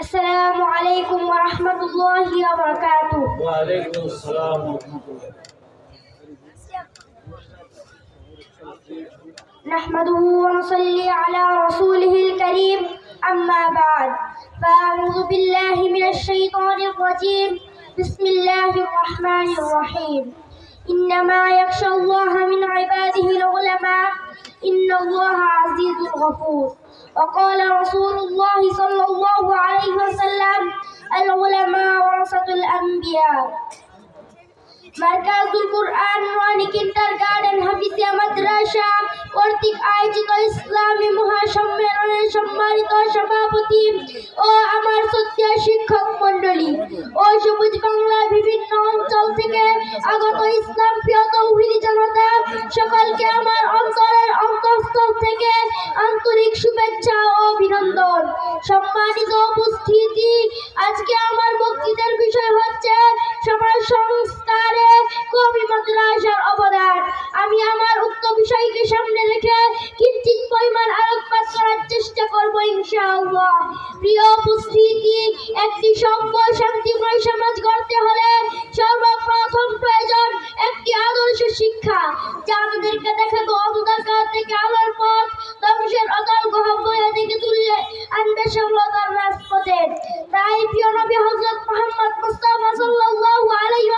السلام عليكم ورحمة الله وبركاته. وعليكم السلام ورحمة الله نحمده ونصلي على رسوله الكريم أما بعد فأعوذ بالله من الشيطان الرجيم. بسم الله الرحمن الرحيم. إنما يخشى الله من عباده العلماء إن الله عزيز غفور وقال رسول الله صلى কুরআন garden মাদ্রাসা কর্তৃক আয়োজিত ইসলামী মহাসম্মেলনের সম্মানিত সভাপতি ও আমার সত্যিয়া শিক্ষক মণ্ডলী, ও সবুজ বাংলার বিভিন্ন অঞ্চল থেকে আগত ইসলাম প্রিয় তৌহিদি জনতা, সকলকে আমার অঞ্চলের অন্তঃস্থল থেকে আন্তরিক শুভেচ্ছা সম্মানিত উপস্থিতি। আজকে আমার বক্তৃতার বিষয় হচ্ছে সমাজ সংস্কারে কবি মাদ্রাসার অবদান। আমি আমার উক্ত বিষয়কে সামনে রেখে কিঞ্চিত পরিমাণ আলোকপাত করার চেষ্টা করব ইনশাআল্লাহ। প্রিয় উপস্থিতি, একটি সভ্য শান্তিময় সমাজ গড়তে হলে তাই নবী হযরত মুহাম্মদ মুস্তাফা সাল্লাল্লাহু আলাইহি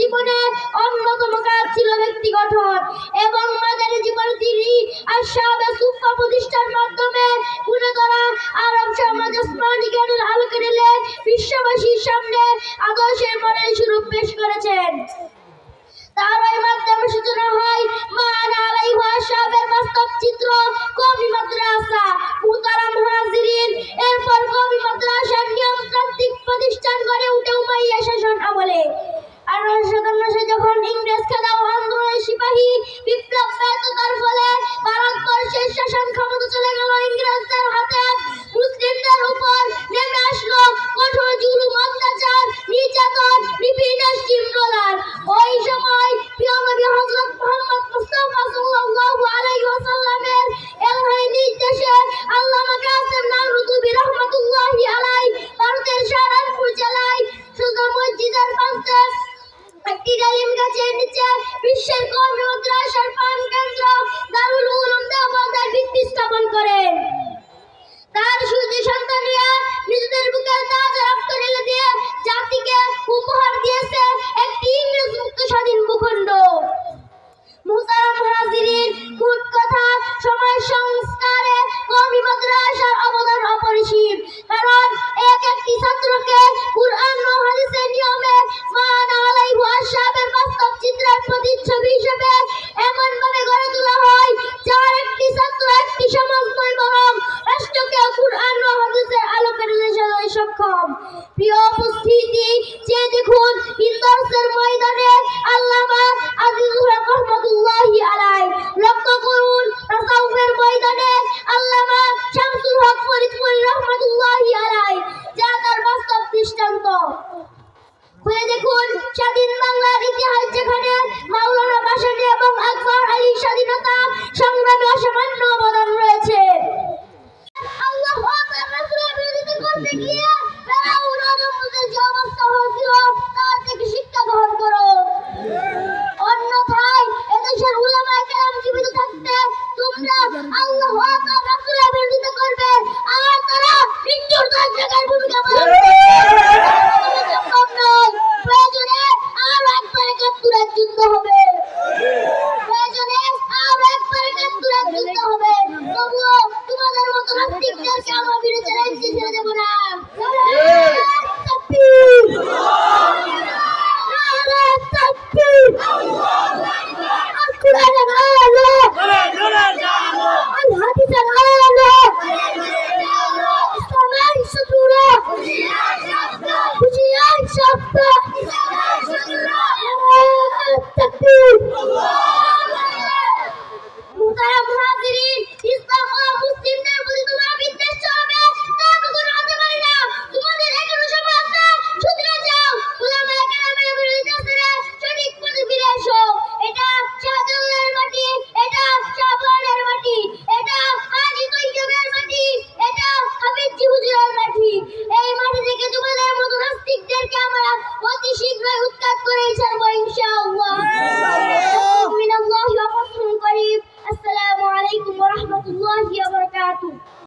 জীবনে অন্যতম ছিল ব্যক্তি গঠন এবং মাদানী জীবনে তিনি আশাবে সুফা প্রতিষ্ঠার মাধ্যমে গুণধর আরব সমাজ বিশ্ববাসীর সামনে আদর্শের মডেল স্বরূপ পেশ করেছেন। তার মাধ্যমে সূচনা হয় মান আলাই ওয়াসাবের বাস্তব চিত্র কবি মাদ্রাসা। প্রতিষ্ঠান গড়ে উঠে উমাইয়া শাসন আমলে। গাছের বিশ্বের কর্ম মাদ্রাসার পান কেন্দ্র, দারুল উলুম দেওবন্দের ভিত্তি স্থাপন করেন। তার সুদী সন্তানিয়া নিজেদের বুকের তাজ সক্ষম প্রিয় উপস্থিতি, যে দেখুন ইন্দোসের ময়দানে আল্লামা আজিজুল হক রহমতুল্লাহি আলাই লক্ষ্য করুন তাসাউফের ময়দানে আল্লামা শামসুল হক ফরিদপুরি রহমতুল্লাহি আলাই যা তার বাস্তব দৃষ্টান্ত। খুলে দেখুন স্বাধীন বাংলার ইতিহাস, যেখানে মাওলানা ভাসানী এবং আকবর আলীর স্বাধীনতা সংগ্রামে অসামান্য অবদান রয়েছে। আল্লাহ বিরোধিতা করতে গিয়ে আল্লাহ আকবার রাসূলের বিরোধিতা করবেন। আর তারা মৃত্যুর দশ জায়গায় ভূমিকা পালন